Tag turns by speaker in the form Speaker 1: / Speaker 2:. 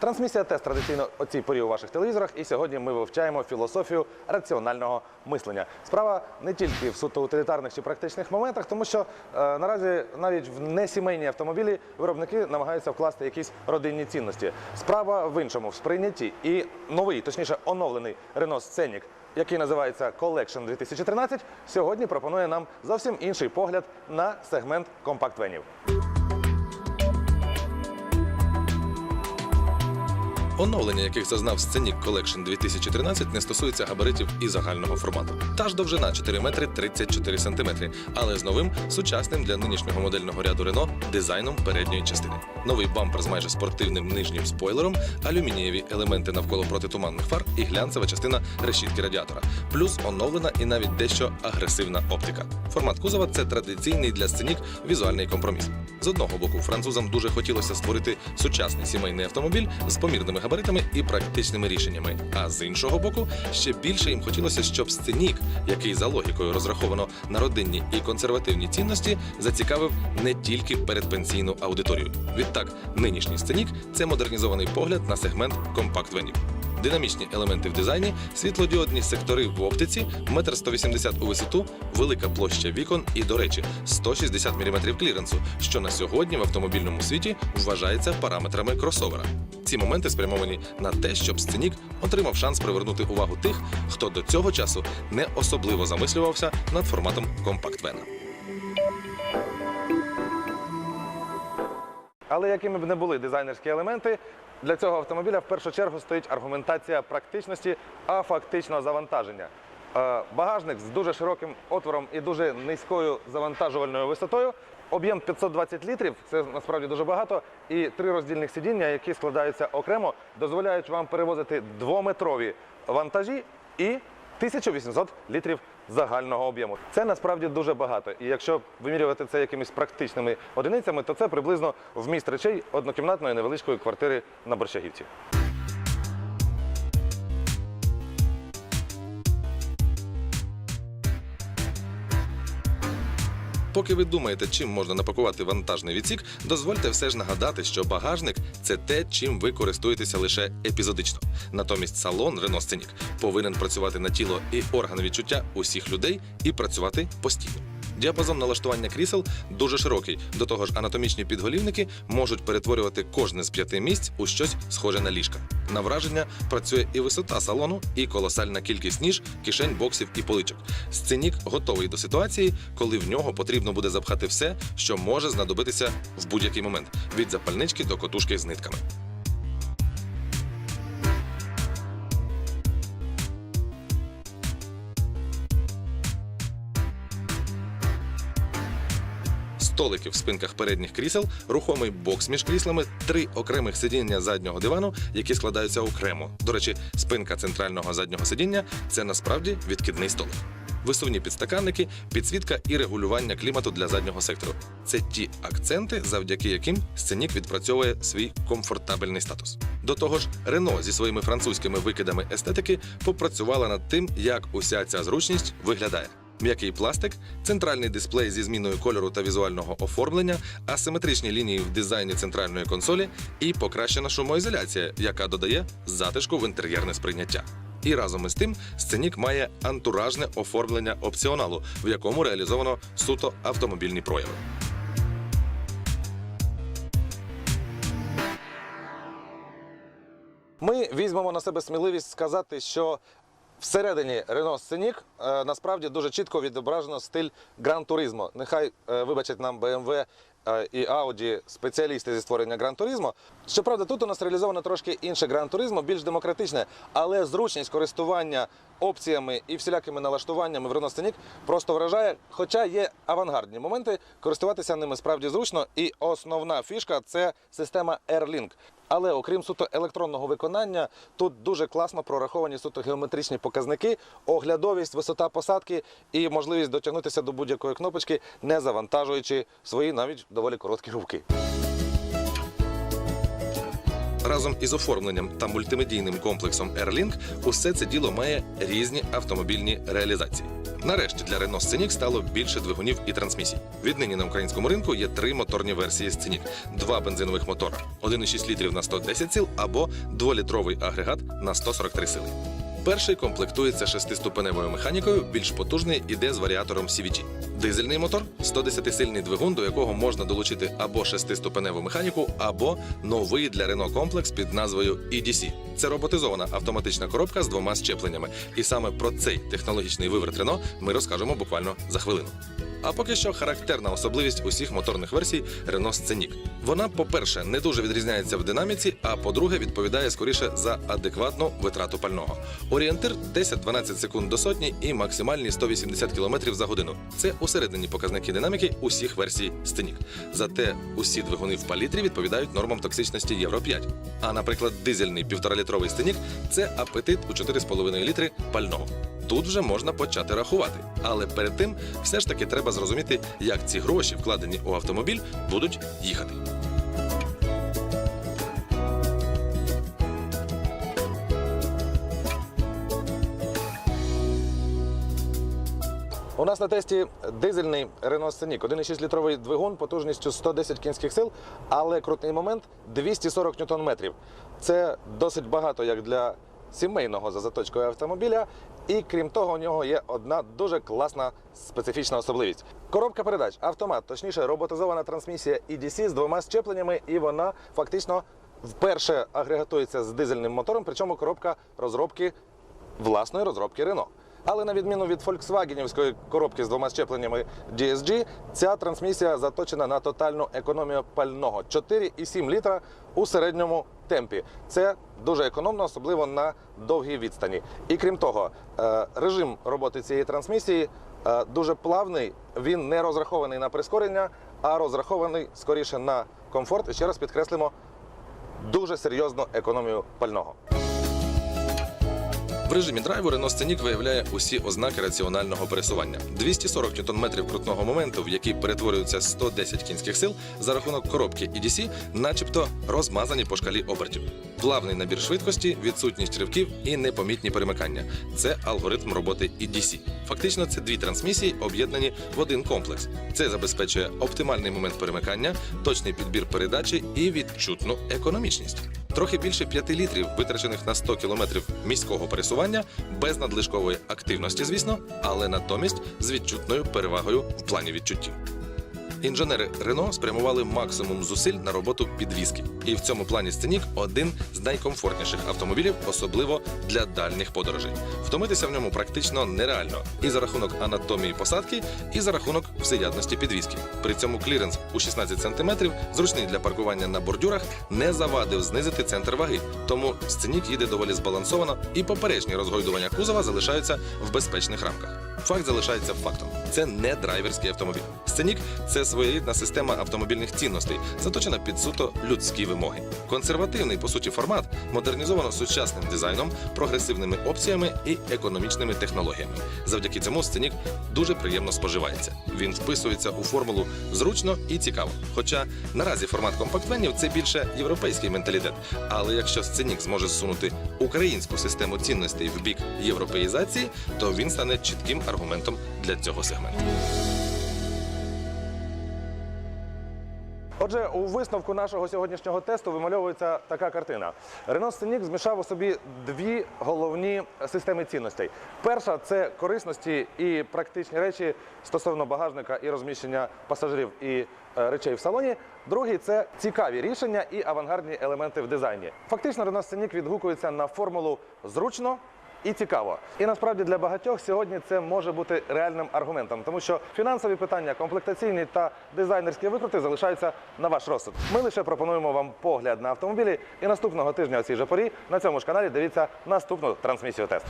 Speaker 1: Трансмісія тест традиційно о цій порі у ваших телевізорах, і сьогодні ми вивчаємо філософію раціонального мислення. Справа не тільки в суто утилітарних чи практичних моментах, тому що е, наразі навіть в несімейні автомобілі виробники намагаються вкласти якісь родинні цінності. Справа в іншому, в сприйнятті. І новий, точніше, оновлений Renault Scenic, який називається Collection 2013, сьогодні пропонує нам зовсім інший погляд на сегмент компакт-венів.
Speaker 2: Оновлення, яких зазнав Scenic Collection 2013, не стосується габаритів і загального формату. Та ж довжина 4 метри 34 сантиметри, але з новим сучасним для нинішнього модельного ряду Renault дизайном передньої частини. Новий бампер з майже спортивним нижнім спойлером, алюмінієві елементи навколо протитуманних фар і глянцева частина решітки радіатора, плюс оновлена і навіть дещо агресивна оптика. Формат кузова це традиційний для Scenic візуальний компроміс. З одного боку, французам дуже хотілося створити сучасний сімейний автомобіль з помірними габаритами і практичними рішеннями. А з іншого боку, ще більше їм хотілося, щоб сценік, який за логікою розраховано на родинні і консервативні цінності, зацікавив не тільки передпенсійну аудиторію. Відтак, нинішній сценік це модернізований погляд на сегмент компакт-венів. Динамічні елементи в дизайні, світлодіодні сектори в оптиці, 1,180 м у висоту, велика площа вікон і, до речі, 160 мм кліренсу, що на сьогодні в автомобільному світі вважається параметрами кросовера. Ці моменти спрямовані на те, щоб сценік отримав шанс привернути увагу тих, хто до цього часу не особливо замислювався над форматом компакт-вена.
Speaker 1: Але якими б не були дизайнерські елементи, для цього автомобіля в першу чергу стоїть аргументація практичності, а фактичного завантаження. Е, Багажник з дуже широким отвором і дуже низькою завантажувальною висотою. Об'єм 520 літрів це насправді дуже багато. І три роздільних сидіння, які складаються окремо, дозволяють вам перевозити двометрові вантажі і 1800 літрів загального об'єму. Це насправді дуже багато. І якщо вимірювати це якимись практичними одиницями, то це приблизно вміст речей однокімнатної невеличкої квартири на Борщагівці.
Speaker 2: Поки ви думаєте, чим можна напакувати вантажний відсік, дозвольте все ж нагадати, що багажник це те, чим ви користуєтеся лише епізодично. Натомість салон Renault Scenic повинен працювати на тіло і органи відчуття усіх людей і працювати постійно. Діапазон налаштування крісел дуже широкий. До того ж, анатомічні підголівники можуть перетворювати кожне з п'яти місць у щось схоже на ліжка. На враження працює і висота салону, і колосальна кількість ніж, кишень, боксів і поличок. Сценік готовий до ситуації, коли в нього потрібно буде запхати все, що може знадобитися в будь-який момент від запальнички до котушки з нитками. Столики в спинках передніх крісел, рухомий бокс між кріслами, три окремих сидіння заднього дивану, які складаються окремо. До речі, спинка центрального заднього сидіння це насправді відкидний столик. Висувні підстаканники, підсвітка і регулювання клімату для заднього сектору. Це ті акценти, завдяки яким сценік відпрацьовує свій комфортабельний статус. До того ж, Рено зі своїми французькими викидами естетики попрацювала над тим, як уся ця зручність виглядає. М'який пластик, центральний дисплей зі зміною кольору та візуального оформлення, асиметричні лінії в дизайні центральної консолі і покращена шумоізоляція, яка додає затишку в інтер'єрне сприйняття. І разом із тим сценік має антуражне оформлення опціоналу, в якому реалізовано суто автомобільні прояви.
Speaker 1: Ми візьмемо на себе сміливість сказати, що всередині Renault Scenic е, насправді дуже чітко відображено стиль Гран Туризмо. Нехай е, вибачать нам BMW е, і Audi спеціалісти зі створення Гран Туризмо. Щоправда, тут у нас реалізовано трошки інше Гран Туризмо, більш демократичне, але зручність користування опціями і всілякими налаштуваннями в Renault Scenic просто вражає. Хоча є авангардні моменти, користуватися ними справді зручно. І основна фішка це система AirLink. Але окрім суто електронного виконання, тут дуже класно прораховані суто геометричні показники, оглядовість, висота посадки і можливість дотягнутися до будь-якої кнопочки, не завантажуючи свої навіть доволі короткі руки.
Speaker 2: Разом із оформленням та мультимедійним комплексом AirLink усе це діло має різні автомобільні реалізації. Нарешті для Renault Scenic стало більше двигунів і трансмісій. Віднині на українському ринку є три моторні версії Scenic. два бензинових мотора, 1,6 літрів на 110 сил або 2-літровий агрегат на 143 сили. Перший комплектується шестиступеневою механікою, більш потужний іде з варіатором CVT. Дизельний мотор 110-сильний двигун, до якого можна долучити або шестиступеневу механіку, або новий для Renault комплекс під назвою EDC. Це роботизована автоматична коробка з двома щепленнями. І саме про цей технологічний виверт Renault ми розкажемо буквально за хвилину. А поки що характерна особливість усіх моторних версій Renault Scenic. Вона, по-перше, не дуже відрізняється в динаміці, а по-друге, відповідає скоріше за адекватну витрату пального. Орієнтир 10-12 секунд до сотні і максимальні 180 км за годину. Це усередині показники динаміки усіх версій стенік. Зате усі двигуни в палітрі відповідають нормам токсичності Євро 5. А, наприклад, дизельний півторалітровий стенік – це апетит у 4,5 літри пального. Тут вже можна почати рахувати. Але перед тим все ж таки треба зрозуміти, як ці гроші, вкладені у автомобіль, будуть їхати.
Speaker 1: У нас на тесті дизельний Renault Scenic, 1,6 літровий двигун потужністю 110 кінських сил, але крутний момент 240 ньютон-метрів. Це досить багато як для сімейного за заточкою автомобіля. І крім того, у нього є одна дуже класна специфічна особливість. Коробка передач, автомат, точніше, роботизована трансмісія EDC з двома щепленнями, і вона фактично вперше агрегатується з дизельним мотором, причому коробка розробки власної розробки Renault. Але на відміну від фольксвагенівської коробки з двома щепленнями DSG, ця трансмісія заточена на тотальну економію пального 4,7 літра у середньому темпі. Це дуже економно, особливо на довгій відстані. І крім того, е, режим роботи цієї трансмісії е, дуже плавний. Він не розрахований на прискорення, а розрахований скоріше на комфорт. І ще раз підкреслимо дуже серйозну економію пального.
Speaker 2: В режимі драйву Renault Scenic виявляє усі ознаки раціонального пересування. 240 Нм крутного моменту, в який перетворюється 110 кінських сил за рахунок коробки EDC, начебто розмазані по шкалі обертів. Плавний набір швидкості, відсутність ривків і непомітні перемикання. Це алгоритм роботи EDC. Фактично, це дві трансмісії, об'єднані в один комплекс. Це забезпечує оптимальний момент перемикання, точний підбір передачі і відчутну економічність. Трохи більше 5 літрів, витрачених на 100 кілометрів міського пересування, без надлишкової активності, звісно, але натомість з відчутною перевагою в плані відчуттів. Інженери Рено спрямували максимум зусиль на роботу підвіски, і в цьому плані Сценік один з найкомфортніших автомобілів, особливо для дальніх подорожей. Втомитися в ньому практично нереально і за рахунок анатомії посадки, і за рахунок всеядності підвіски. При цьому кліренс у 16 см, зручний для паркування на бордюрах, не завадив знизити центр ваги. Тому Сценік їде доволі збалансовано, і поперечні розгойдування кузова залишаються в безпечних рамках. Факт залишається фактом. Це не драйверський автомобіль. Сценік це своєрідна система автомобільних цінностей, заточена під суто людські вимоги. Консервативний по суті формат модернізовано сучасним дизайном, прогресивними опціями і економічними технологіями. Завдяки цьому сценік дуже приємно споживається. Він вписується у формулу зручно і цікаво. Хоча наразі формат компактвенів це більше європейський менталітет. Але якщо сценік зможе зсунути українську систему цінностей в бік європеїзації, то він стане чітким аргументом для цього сегменту.
Speaker 1: Отже, у висновку нашого сьогоднішнього тесту вимальовується така картина. Renault Scenic змішав у собі дві головні системи цінностей. Перша це корисності і практичні речі стосовно багажника і розміщення пасажирів і е, речей в салоні. Другий це цікаві рішення і авангардні елементи в дизайні. Фактично, Renault Scenic відгукується на формулу зручно. І цікаво. І насправді для багатьох сьогодні це може бути реальним аргументом, тому що фінансові питання, комплектаційні та дизайнерські викрути залишаються на ваш розсуд. Ми лише пропонуємо вам погляд на автомобілі. І наступного тижня о цій же порі на цьому ж каналі дивіться наступну трансмісію тест.